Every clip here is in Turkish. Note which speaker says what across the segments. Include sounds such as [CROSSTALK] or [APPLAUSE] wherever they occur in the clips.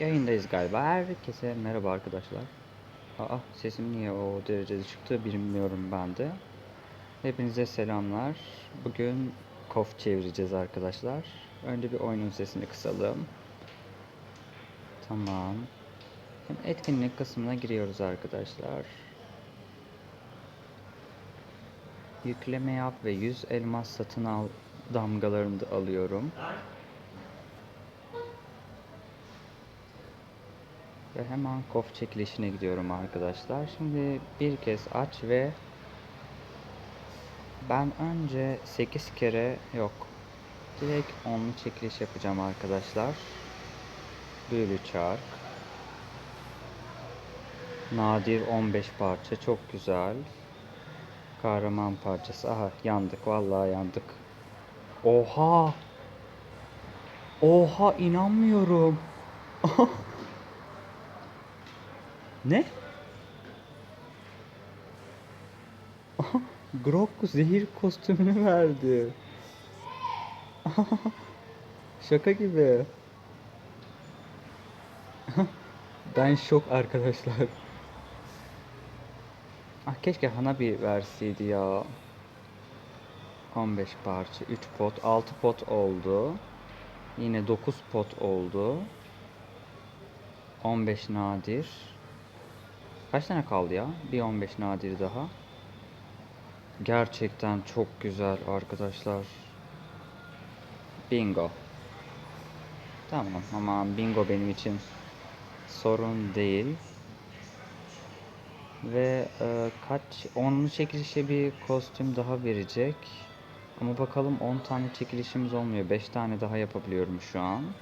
Speaker 1: Yayındayız galiba. Herkese merhaba arkadaşlar. Aa sesim niye o derecede çıktı bilmiyorum ben de. Hepinize selamlar. Bugün kof çevireceğiz arkadaşlar. Önce bir oyunun sesini kısalım. Tamam. Şimdi etkinlik kısmına giriyoruz arkadaşlar. Yükleme yap ve 100 elmas satın al damgalarını da alıyorum. Ve hemen kof çekilişine gidiyorum arkadaşlar. Şimdi bir kez aç ve ben önce 8 kere yok. Direkt 10'lu çekiliş yapacağım arkadaşlar. Büyülü çark. Nadir 15 parça çok güzel. Kahraman parçası. Aha yandık vallahi yandık. Oha! Oha inanmıyorum. [LAUGHS] Ne? Aha, Grok zehir kostümünü verdi. Şaka gibi. ben şok arkadaşlar. Ah keşke Hanabi verseydi ya. 15 parça, 3 pot, 6 pot oldu. Yine 9 pot oldu. 15 nadir. Kaç tane kaldı ya? Bir 15 nadir daha. Gerçekten çok güzel arkadaşlar. Bingo. Tamam ama bingo benim için sorun değil. Ve e, kaç 10'lu çekilişe bir kostüm daha verecek. Ama bakalım 10 tane çekilişimiz olmuyor. 5 tane daha yapabiliyorum şu an.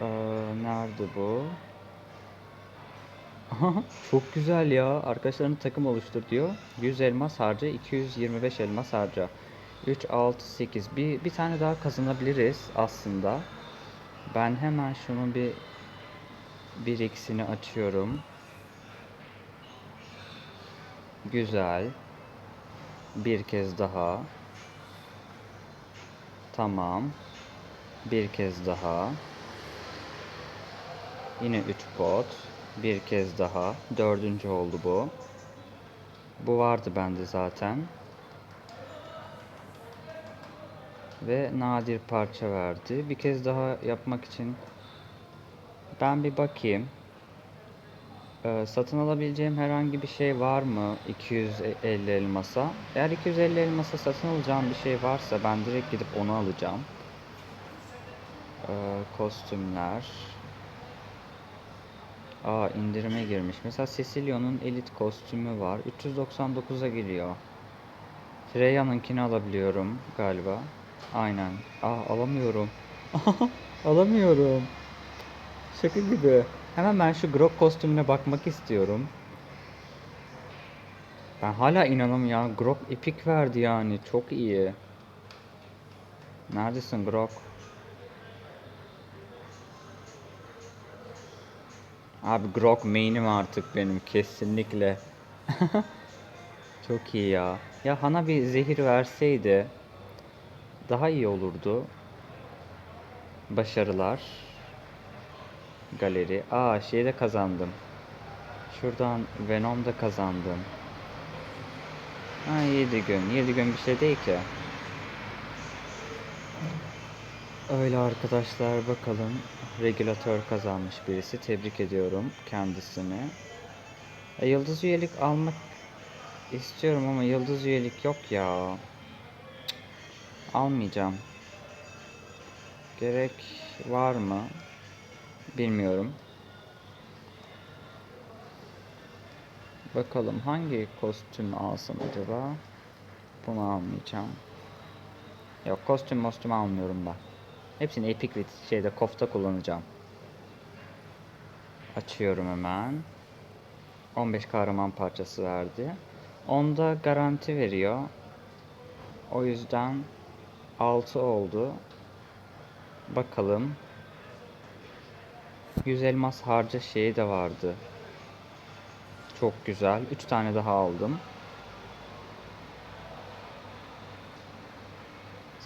Speaker 1: Ee, nerede bu? [LAUGHS] Çok güzel ya. Arkadaşlarını takım oluştur diyor. 100 elmas harca, 225 elmas harca. 3, 6, 8. Bir, bir tane daha kazanabiliriz aslında. Ben hemen şunun bir bir ikisini açıyorum. Güzel. Bir kez daha. Tamam. Bir kez daha. Yine 3 pot. Bir kez daha. Dördüncü oldu bu. Bu vardı bende zaten. Ve nadir parça verdi. Bir kez daha yapmak için ben bir bakayım. Ee, satın alabileceğim herhangi bir şey var mı 250 elmasa? Eğer 250 elmasa satın alacağım bir şey varsa ben direkt gidip onu alacağım. Ee, kostümler. Aa indirime girmiş. Mesela Cecilio'nun elit kostümü var. 399'a geliyor. Freya'nınkini alabiliyorum galiba. Aynen. Aa alamıyorum. [LAUGHS] alamıyorum. Şaka gibi. Hemen ben şu Grok kostümüne bakmak istiyorum. Ben hala inanamıyorum. Grok epik verdi yani. Çok iyi. Neredesin Grok? Abi Grok main'im artık benim kesinlikle. [LAUGHS] Çok iyi ya. Ya Hana bir zehir verseydi daha iyi olurdu. Başarılar. Galeri. Aa şeyde kazandım. Şuradan Venom'da kazandım. Ha 7 gün. 7 gün bir şey değil ki. Öyle arkadaşlar bakalım. Regülatör kazanmış birisi. Tebrik ediyorum kendisini. E, yıldız üyelik almak istiyorum ama yıldız üyelik yok ya. Cık, Almayacağım. Gerek var mı? Bilmiyorum. Bakalım hangi kostüm alsam acaba? Bunu almayacağım. Yok kostüm kostüm almıyorum ben. Hepsini Epic ve şeyde kofta kullanacağım. Açıyorum hemen. 15 kahraman parçası verdi. Onda garanti veriyor. O yüzden 6 oldu. Bakalım. 100 elmas harca şeyi de vardı. Çok güzel. 3 tane daha aldım.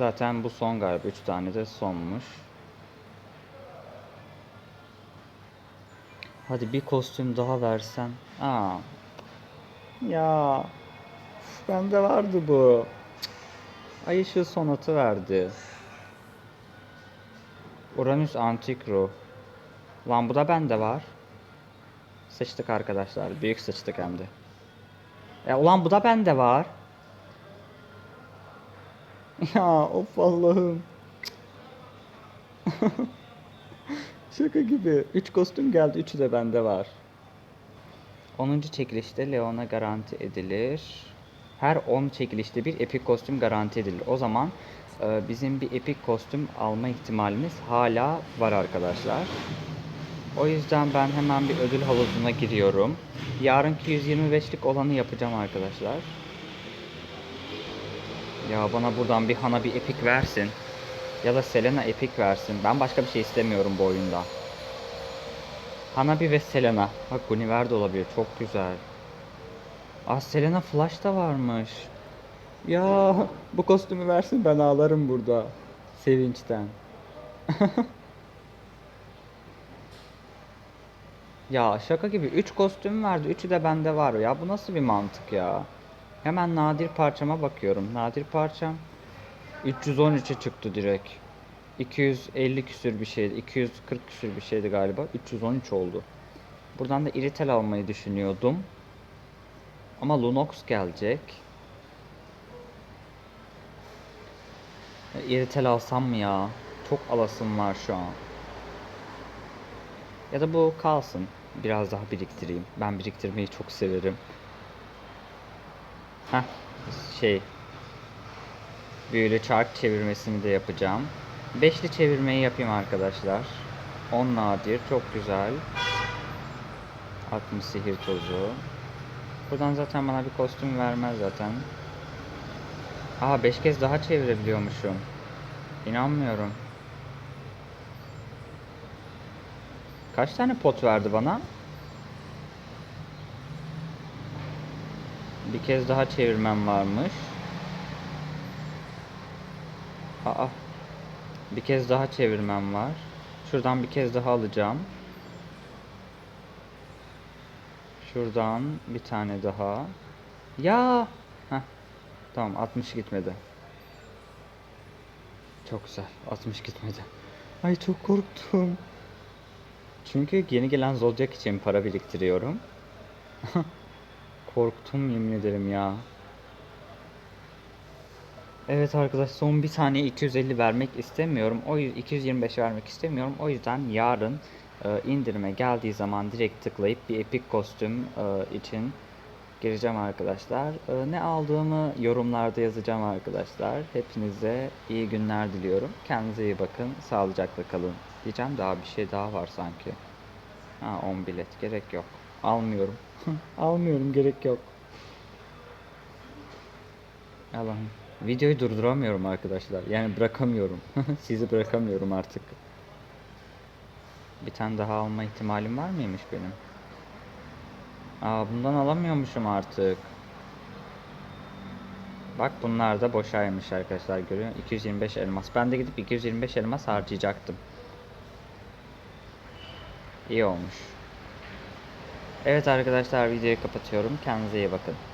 Speaker 1: Zaten bu son galiba. 3 tane de sonmuş. Hadi bir kostüm daha versen. Aa. Ya. Bende vardı bu. Ay ışığı sonatı verdi. Uranüs Antik Ruh. Lan bu da bende var. Sıçtık arkadaşlar. Büyük sıçtık hem de. E ulan bu da bende var. [LAUGHS] Ya of Allah'ım. [LAUGHS] Şaka gibi. 3 kostüm geldi. Üçü de bende var. 10. çekilişte Leon'a garanti edilir. Her 10 çekilişte bir epik kostüm garanti edilir. O zaman e, bizim bir epik kostüm alma ihtimalimiz hala var arkadaşlar. O yüzden ben hemen bir ödül havuzuna giriyorum. Yarınki 125'lik olanı yapacağım arkadaşlar. Ya bana buradan bir Hana bir epik versin. Ya da Selena epik versin. Ben başka bir şey istemiyorum bu oyunda. Hanabi ve Selena. Bak Guniver de olabilir. Çok güzel. Aa Selena Flash da varmış. Ya bu kostümü versin ben ağlarım burada. Sevinçten. [LAUGHS] ya şaka gibi 3 kostüm verdi. Üçü de bende var ya. Bu nasıl bir mantık ya? Hemen nadir parçama bakıyorum. Nadir parçam 313'e çıktı direkt. 250 küsür bir şeydi. 240 küsür bir şeydi galiba. 313 oldu. Buradan da iritel almayı düşünüyordum. Ama Lunox gelecek. Iritel alsam mı ya? Çok alasım var şu an. Ya da bu kalsın. Biraz daha biriktireyim. Ben biriktirmeyi çok severim. Heh, şey. Büyülü çark çevirmesini de yapacağım. Beşli çevirmeyi yapayım arkadaşlar. 10 nadir, çok güzel. 60 sihir tozu. Buradan zaten bana bir kostüm vermez zaten. Aa 5 kez daha çevirebiliyormuşum. İnanmıyorum. Kaç tane pot verdi bana? Bir kez daha çevirmem varmış. Aa. Bir kez daha çevirmem var. Şuradan bir kez daha alacağım. Şuradan bir tane daha. Ya. Heh. Tamam 60 gitmedi. Çok güzel. 60 gitmedi. Ay çok korktum. Çünkü yeni gelen Zodiac için para biriktiriyorum. [LAUGHS] Korktum yemin ederim ya. Evet arkadaş son bir saniye 250 vermek istemiyorum. O yüzden 225 vermek istemiyorum. O yüzden yarın e, indirime geldiği zaman direkt tıklayıp bir epik kostüm e, için gireceğim arkadaşlar. E, ne aldığımı yorumlarda yazacağım arkadaşlar. Hepinize iyi günler diliyorum. Kendinize iyi bakın. Sağlıcakla kalın. Diyeceğim daha bir şey daha var sanki. Ha 10 bilet gerek yok. Almıyorum. [LAUGHS] Almıyorum gerek yok. Allah'ım. Videoyu durduramıyorum arkadaşlar. Yani bırakamıyorum. [LAUGHS] Sizi bırakamıyorum artık. Bir tane daha alma ihtimalim var mıymış benim? Aa bundan alamıyormuşum artık. Bak bunlar da boşaymış arkadaşlar görüyor. 225 elmas. Ben de gidip 225 elmas harcayacaktım. İyi olmuş. Evet arkadaşlar videoyu kapatıyorum. Kendinize iyi bakın.